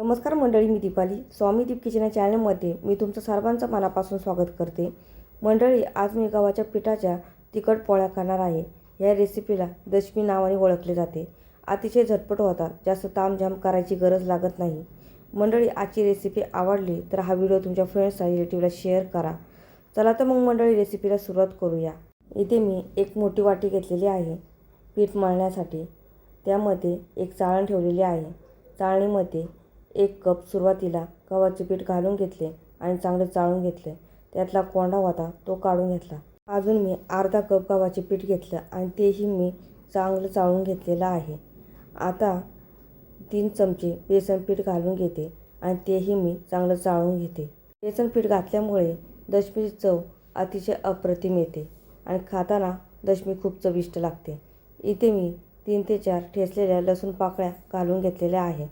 नमस्कार मंडळी मी दीपाली. स्वामी दीप किचन या चॅनलमध्ये मी तुमचं सर्वांचं मनापासून स्वागत करते. मंडळी आज मी गव्हाच्या पिठाच्या तिखट पोळ्या करणार आहे. या रेसिपीला दशमी नावाने ओळखले जाते. अतिशय झटपट होतात. जास्त तामझाम करायची गरज लागत नाही. मंडळी आजची रेसिपी आवडली तर हा व्हिडिओ तुमच्या फ्रेंड्स आणि रिलेटिव्हला शेअर करा. चला तर मग मंडळी रेसिपीला सुरुवात करूया. इथे मी एक मोठी वाटी घेतलेली आहे पीठ मळण्यासाठी. त्यामध्ये एक चाळण ठेवलेली आहे. चाळणीमध्ये एक कप सुरुवातीला गव्हाचे पीठ घालून घेतले आणि चांगले चाळून घेतले. त्यातला कोंडा होता तो काढून घेतला. अजून मी अर्धा कप गव्हाचे पीठ घेतलं आणि तेही मी चांगलं चाळून घेतलेलं आहे. आता तीन चमचे बेसन पीठ घालून घेते आणि तेही मी चांगलं चाळून घेते. बेसन पीठ घातल्यामुळे दशमीची चव अतिशय अप्रतिम येते आणि खाताना दशमी खूप चविष्ट लागते. इथे मी तीन ते चार ठेचलेल्या लसूण पाकळ्या घालून घेतलेल्या आहे.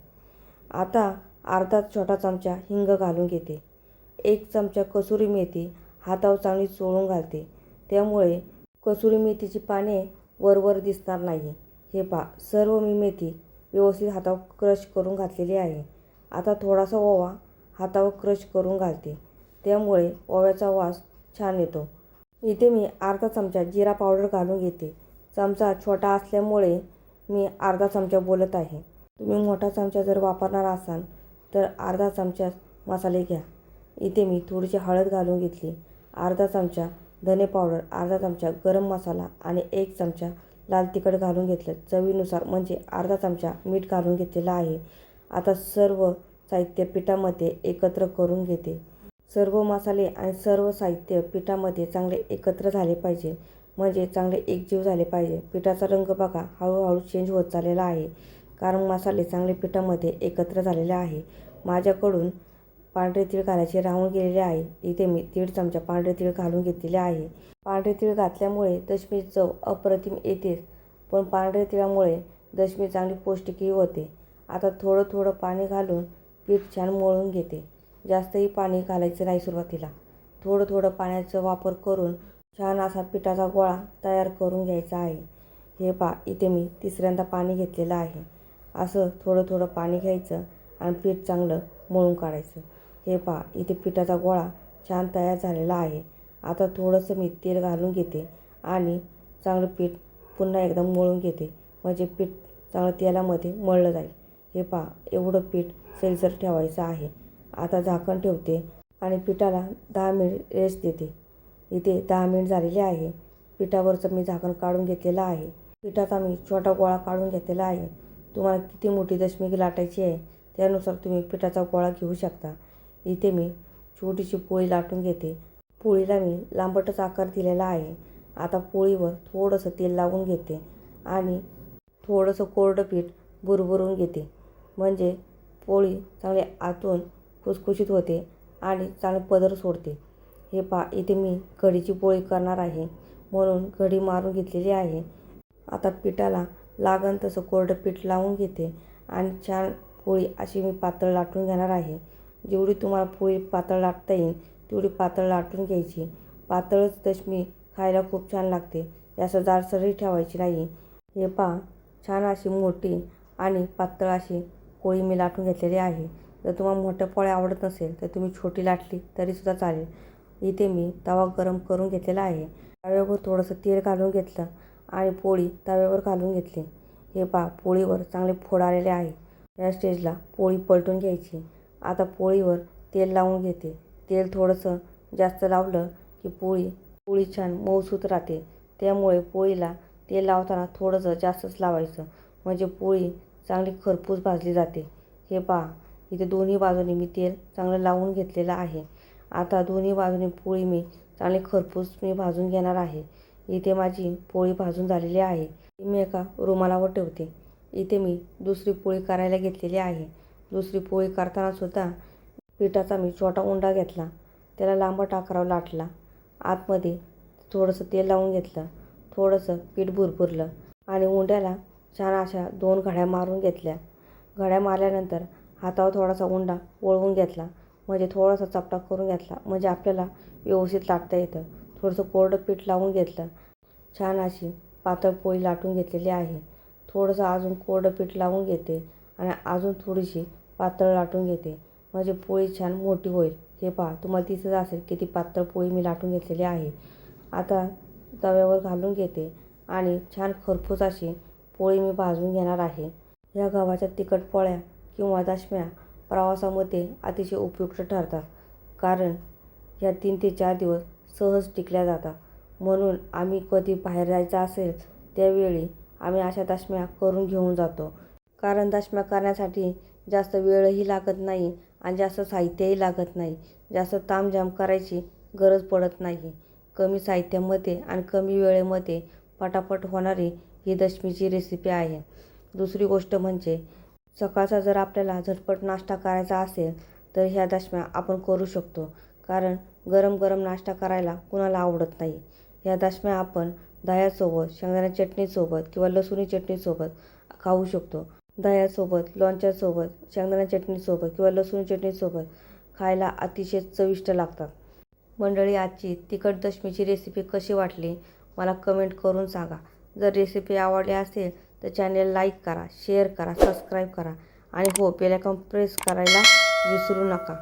आता अर्धा छोटा चमचा हिंग घालून घेते. एक चमचा कसुरी मेथी हातावर चांगली चोळून घालते. त्यामुळे कसुरी मेथीची पाने वरवर दिसणार नाही. हे पा सर्व मी मेथी व्यवस्थित हातावर क्रश करून घातलेली आहे. आता थोडासा ओवा हातावर क्रश करून घालते. त्यामुळे ओव्याचा वास छान येतो. इथे मी अर्धा चमचा जिरा पावडर घालून घेते. चमचा छोटा असल्यामुळे मी अर्धा चमचा बोलत आहे. तुम्ही मोठा चमचा जर वापरणार असाल तर अर्धा चमचा मसाले घ्या. इथे मी थोडीशी हळद घालून घेतली. अर्धा चमचा धने पावडर अर्धा चमचा गरम मसाला आणि एक चमचा लाल तिखट घालून घेतलं. चवीनुसार म्हणजे अर्धा चमचा मीठ घालून घेतलेलं आहे. आता सर्व साहित्य पिठामध्ये एकत्र करून घेते. सर्व मसाले आणि सर्व साहित्य पिठामध्ये चांगले एकत्र झाले पाहिजे. म्हणजे चांगले एकजीव झाले पाहिजे. पिठाचा रंग बघा हळूहळू चेंज होत चाललेला आहे. कारण मसाले चांगले पिठामध्ये एकत्र झालेले आहे. माझ्याकडून पांढरे तीळ घालायचे राहून गेलेले आहे. इथे मी दीड चमचा पांढरे तीळ घालून घेतलेले आहे. पांढरे तीळ घातल्यामुळे दशमी चव अप्रतिम येतेच पण पांढरे तिळामुळे दशमी चांगली पौष्टिकही होते. आता थोडं थोडं पाणी घालून पीठ छान मळून घेते. जास्तही पाणी घालायचं नाही सुरुवातीला. थोडं थोडं पाण्याचा वापर करून छान असा पिठाचा गोळा तयार करून घ्यायचा आहे. हे पा इथे मी तिसऱ्यांदा पाणी घेतलेलं आहे. असं थोडं थोडं पाणी घ्यायचं आणि पीठ चांगलं मळून काढायचं. हे पहा इथे पिठाचा गोळा छान तयार झालेला आहे. आता थोडंसं मी तेल घालून घेते आणि चांगलं पीठ पुन्हा एकदा मळून घेते. म्हणजे पीठ चांगलं तेलामध्ये मळलं जाईल. हे पहा एवढं पीठ सैलसर ठेवायचं आहे. आता झाकण ठेवते आणि पिठाला दहा मिनिट रेस्ट देते. इथे दहा मिनिट झालेले आहे. पिठावरचं मी झाकण काढून घेतलेलं आहे. पिठाचा मी छोटा गोळा काढून घेतलेला आहे. तुम्हाला किती मोठी दशमी लाटायची आहे त्यानुसार तुम्ही पिठाचा गोळा घेऊ शकता. इथे मी छोटीशी पोळी लाटून घेते. पोळीला मी लांबटच आकार दिलेला आहे. आता पोळीवर थोडंसं तेल लावून घेते आणि थोडंसं कोरडं पीठ बुरबुरून घेते. म्हणजे पोळी चांगली आतून खुसखुशीत होते आणि चांगले पदर सोडते. हे पा इथे मी घडीची पोळी करणार आहे. म्हणून घडी मारून घेतलेली आहे. आता पिठाला लागन तसं कोरडं पीठ लावून घेते आणि छान पोळी अशी मी पातळ लाटून घेणार आहे. जेवढी तुम्हाला पोळी पातळ लाटता येईल तेवढी पातळ लाटून घ्यायची. पातळच दशमी खायला खूप छान लागते. जास्त जाडसरही ठेवायची नाही. हे पहा छान अशी मोठी आणि पातळ अशी पोळी मी लाटून घेतलेली आहे. जर तुम्हाला मोठ्या पोळ्या आवडत नसेल तर तुम्ही छोटी लाटली तरीसुद्धा चालेल. इथे मी तवा गरम करून घेतलेला आहे. तव्यावर थोडंसं तेल घालून घेतलं. आणि पोळी तव्यावर घालून घेतली. हे पहा पोळीवर चांगले फोड आलेले आहे. या स्टेजला पोळी पलटून घ्यायची. आता पोळीवर तेल लावून घेते. तेल थोडंसं जास्त लावलं की पोळी पोळी छान मऊसूत राहते. त्यामुळे पोळीला तेल लावताना थोडंसं जास्तच लावायचं. म्हणजे पोळी चांगली खरपूस भाजली जाते. हे पहा इथे दोन्ही बाजूनी मी तेल चांगलं लावून घेतलेलं आहे. आता दोन्ही बाजूने पोळी मी चांगली खरपूस मी भाजून घेणार आहे. इथे माझी पोळी भाजून झालेली आहे. ती मी एका रुमालावर ठेवते. इथे मी दुसरी पोळी करायला घेतलेली आहे. दुसरी पोळी करताना सुद्धा पिठाचा मी छोटा उंडा घेतला. त्याला लांबट टाकराव लाटला. आतमध्ये थोडंसं तेल लावून घेतलं. थोडंसं पीठ भुरभुरलं आणि उंड्याला छान अशा दोन घड्या मारून घेतल्या. घड्या मारल्यानंतर हातावर थोडासा उंडा वळवून घेतला. म्हणजे थोडासा चपटा करून घेतला. म्हणजे आपल्याला व्यवस्थित लाटता येतं. थोडंसं कोरडं पीठ लावून घेतलं. छान अशी पातळ पोळी लाटून घेतलेली आहे. थोडंसं अजून कोरडं पीठ लावून घेते आणि अजून थोडीशी पातळ लाटून घेते. म्हणजे पोळी छान मोठी होईल. हे पहा तुम्हाला दिसत असेल किती पातळ पोळी मी लाटून घेतलेली आहे. आता तव्यावर घालून घेते आणि छान खरपूस अशी पोळी मी भाजून घेणार आहे. या गव्हाच्या तिखट पोळ्या किंवा दशम्या प्रवासामध्ये अतिशय उपयुक्त ठरतात. कारण ह्या तीन ते चार दिवस सहज टिकल्या जातात. म्हणून आम्ही कधी बाहेर जायचं असेल त्यावेळी आम्ही अशा दशम्या करून घेऊन जातो. कारण दशम्या करण्यासाठी जास्त वेळही लागत नाही आणि जास्त साहित्यही लागत नाही. जास्त तामझाम करायची गरज पडत नाही. कमी साहित्यामध्ये आणि कमी वेळेमध्ये पटापट होणारी ही दशमीची रेसिपी आहे. दुसरी गोष्ट म्हणजे सकाळचा जर आपल्याला झटपट नाश्ता करायचा असेल तर ह्या दशम्या आपण करू शकतो. कारण गरम गरम नाश्ता करायला कुणाला आवडत नाही. ह्या दशम्या आपण दह्यासोबत शेंगदाणा चटणीसोबत किंवा लसुणी चटणीसोबत खाऊ शकतो. दह्यासोबत लोणच्यासोबत शेंगदाणा चटणीसोबत किंवा लसूण चटणीसोबत खायला अतिशय चविष्ट लागतात. मंडळी आजची तिखट दशमीची रेसिपी कशी वाटली? मला कमेंट करून सांगा. जर रेसिपी आवडली असेल तर चॅनेल लाईक करा शेअर करा सबस्क्राईब करा आणि हो बेल प्रेस करायला विसरू नका.